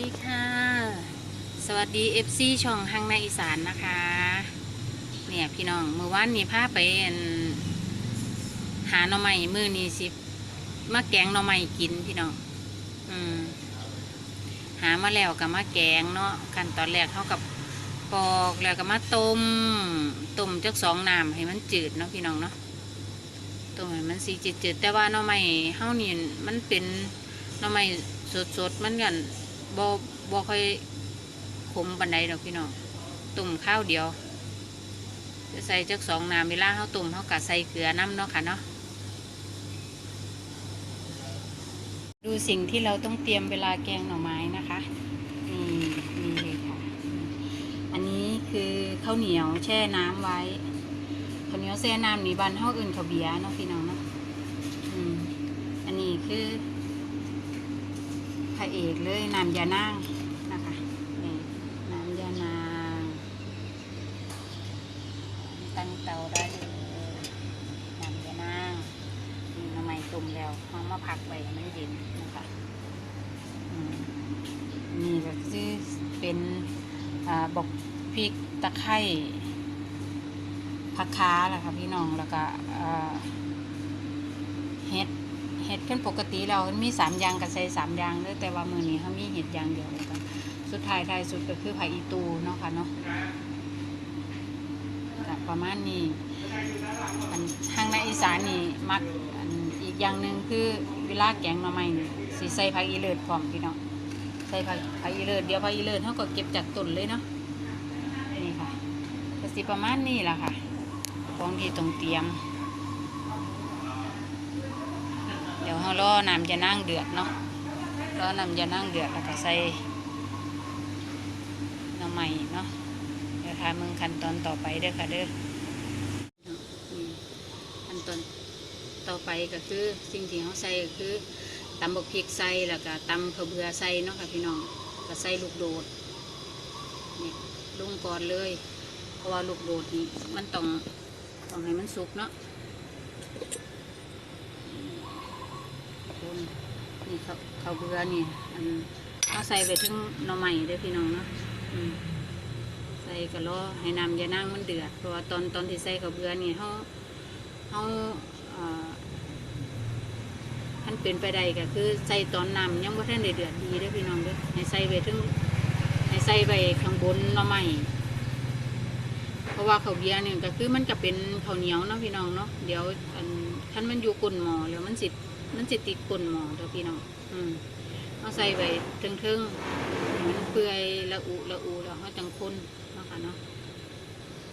ดีค่ะ สวัสดี FC ช่องฮังในอีสานนะคะ เนี่ยพี่น้องเมื่อวานนี้พาไปหาหน่อไม้มือนี้สิมาแกงหน่อไม้กินพี่น้องอืมหามาแล้วกับมาแกงเนาะขั้นตอนแรกเขากับปอกแล้วก็มาต้มต้มจักสองน้ำให้มันจืดเนาะพี่น้องเนาะต้มให้มันสีจืดๆแต่ว่าหน่อไม้เฮานี่มันเป็นหน่อไม้สดๆมันกัน บ่บ่ค่อยขมปานใดดอกพี่น้องต้มข้าวเดียวจะใส่จักสองน้ำเวลาเขาต้มเขากะใส่เกลือน้ำเนาะค่ะเนาะดูสิ่งที่เราต้องเตรียมเวลาแกงหน่อไม้นะคะนี่นี่เลยค่ะ อันนี้คือข้าวเหนียวแช่น้ำไว้ข้าวเหนียวแช่น้ำนี่บันเท่าอื่นข้าวเบียเนาะพี่น้องเนาะอืมอันนี้คือ ระเอกเลยน้ำยานางนะคะนี่น้ำยานางตั้งเตาได้เลยนำยานางนี่หน้ำไมตุ่มแล้วเอามาพักไว้มันเย็นนะคะมนี่ก็คือเป็นอบอกพริกตะไคร้ผักค้าแหละค่ะพี่น้องแล้วก็ เห็นปกติเรามีสามอย่างกับใส่สามอย่างเลยแต่ว่ามือนี้เขามีเห็ดอย่างเดียวแล้วก็สุดท้ายท้ายสุดก็คือผักอีตูเนาะค่ะเนาะก็ประมาณนี้อันทางในอีสานนี่มักอันอีกอย่างหนึ่งคือเวลาแกงหน่อไม้นี่สิใส่ผักอีเลิศพร้อมพี่น้องใส่ผักผักอีเลิศเดี๋ยวผักอีเลิศเขาก็เก็บจากต้นเลยเนาะนี่ค่ะก็สิประมาณนี้แหละค่ะของที่ต้องเตรียม เดี๋ยวเขารอน้ำจะนั่งเดือดเนาะรอน้ำจะนั่งเดือดแล้วก็ใส่หน่อไม้เนาะเดี๋ยวทามึงขั้นตอนต่อไปเด้อค่ะเด้อขั้นตอนต่อไปก็คือสิ่งที่เขาใส่ก็คือตำบกพริกใส่แล้วก็ตำข้าเบือใส่เนาะค่ะพี่น้องก็ใส่ลูกโดดนี่ลงก่อนเลย เพราะว่าลูกโดดนี่มันต้องต้องให้มันสุกเนาะคน นี่ข้าวข้าวเบือนี่อันเอาใส่ไปถึงหน่อใหม่เด้อพี่น้องเนาะอืมใส่กะล้อให้น้ำยานั่งมันเดือดเพราะว่าตอนตอนที่ใส่ข้าวเบือนี่เขาเขาอ่อท่านเป็นไปได้ก็คือใส่ตอนน้ำยังว่าท่านได้เดือดดีเด้อพี่น้องเด้อให้ใส่ไปถึงให้ใส่ไปข้างบนหน่อไม้เพราะว่าข้าวเบียเนี่ยก็คือมันก็เป็นข้าวเหนียวเนาะพี่น้องเนาะเดี๋ยวอันท่านมันอยู่ก้นหม้อแล้วมันสิ มันสิติดก้นหมอเด้อพี่น้องอืมเอาใส่ไปถึงๆให้มันเปื่อยละอุละอุแล้วเขาจังคนเนาะค่ะเนาะ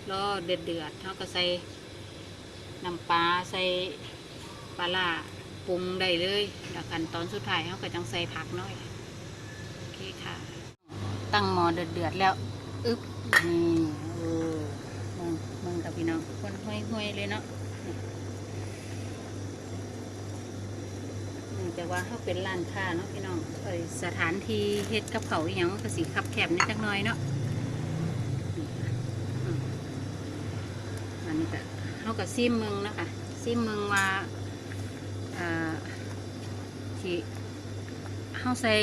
รอเดือดเดือดๆเขาก็ใส่น้ำปลาใส่ปลาล่าปรุงได้เลยแล้วขั้นตอนสุดท้ายเขาก็จังใส่ผักน้อยโอเคค่ะ ตั้งหม้อเดือดเดือดๆแล้วอึ๊บนี่เออมึงมึงกับพี่น้องคนห้วยห้วยๆเลยเนาะ นี่แต่ว่าเขาเป็นร้านค้าเนาะพี่น้องเอยสถานที่เฮ็ดกับเขาอย่างมันก็สีคับแคบนิดจักหน่อยเนาะมันนี้ก็เขาก็ซิมเมืองนะคะซิมเมืองว่าอ่อที่เขาใส่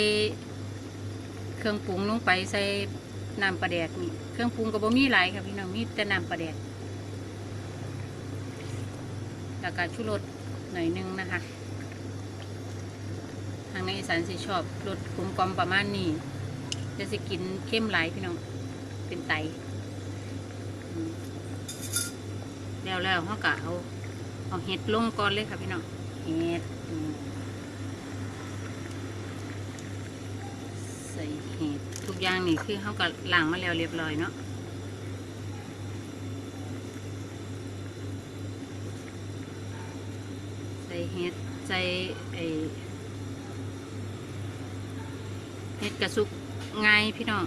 เครื่องปรุงลงไปใส่น้ำปลาแดกนี่เครื่องปรุงก็บ่มีหลายค่ะพี่น้องมีแต่น้ำปลาแดกแล้วก็ชูรสหน่อยหนึงนะคะ ทางในอีสานสิชอบรสกลมกลมประมาณนี้จะสิกินเข้มหลายพี่น้อง เป็นไต แล้วแล้วเขาก็เอาเอาเห็ดลงก่อนเลยค่ะพี่น้อง เห็ดใส่เห็ดทุกอย่างนี่คือเขาก็ล้างมาแล้วเรียบร้อยเนาะใส่เห็ดใส่ไอ เห็ดกระสุกง่ายพี่น้อง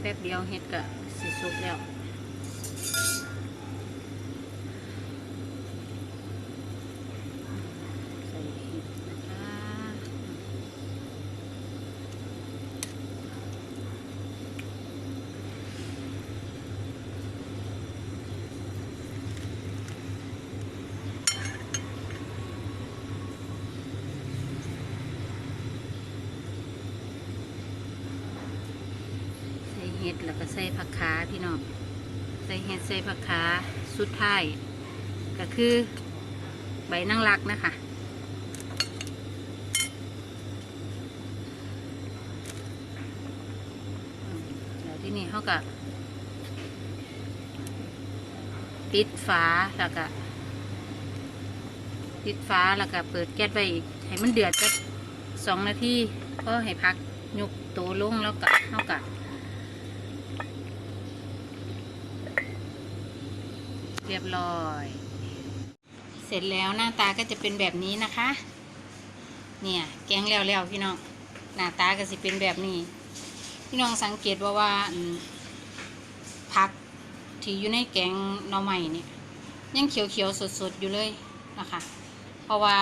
แป๊บเดียวเห็ดกะสิสุกแล้วใส่เห็ดนะคะ ห็ดแล้วก็ ใส่ผักขาพี่น้องใส่เห็ดใส่ผักขาสุดท้าย ก็คือใบนางรักนะคะอืมแล้วที่นี่เขาก็ปิดฝาแล้วก็ปิดฝาแล้วก็เปิดแก๊สไว้อีกให้มันเดือดจักสองนาทีก็ให้พักยกโตวลงแล้วก็เขาก็ เรียบร้อย เสร็จแล้วหน้าตาก็จะเป็นแบบนี้นะคะ เนี่ยแกงแล้วๆพี่น้องหน้าตาก็สิเป็นแบบนี้ พี่น้องสังเกตว่าว่าผักที่อยู่ในแกงหน่อไม้เนี่ยยังเขียวๆสดๆอยู่เลยนะคะ เพราะว่า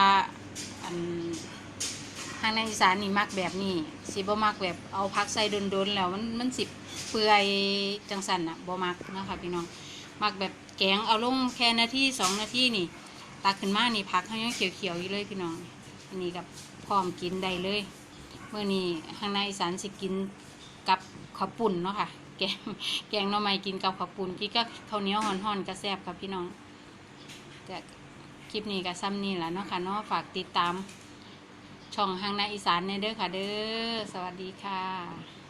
อันทางในอีสานนี่มักแบบนี้สิบ่มักแบบเอาผักใส่โดนๆแล้วมันมันสิเปื่อยจังสันน่ะบ่มักนะคะพี่น้องมักแบบ แกงเอาลงแค่นาทีสองนาทีนี่ตักขึ้นมานี่พักให้ยังเขียวๆอยู่เลยพี่น้องอันนี้กับพร้อมกินได้เลยเมื่อนี้ข้างในสานสิกินกับข้าวปุ่นเนาะค่ะ แกงแกงหน่อไม้กินกับข้าวปุ่นกินกับข้าวเหนียวห่อนๆก็แซ่บครับพี่น้องแต่คลิปนี้ก็ซ้ำนี่แหละเนาะค่ะเนาะฝากติดตามช่องทางในอีสานในเด้อค่ะเด้อสวัสดีค่ะ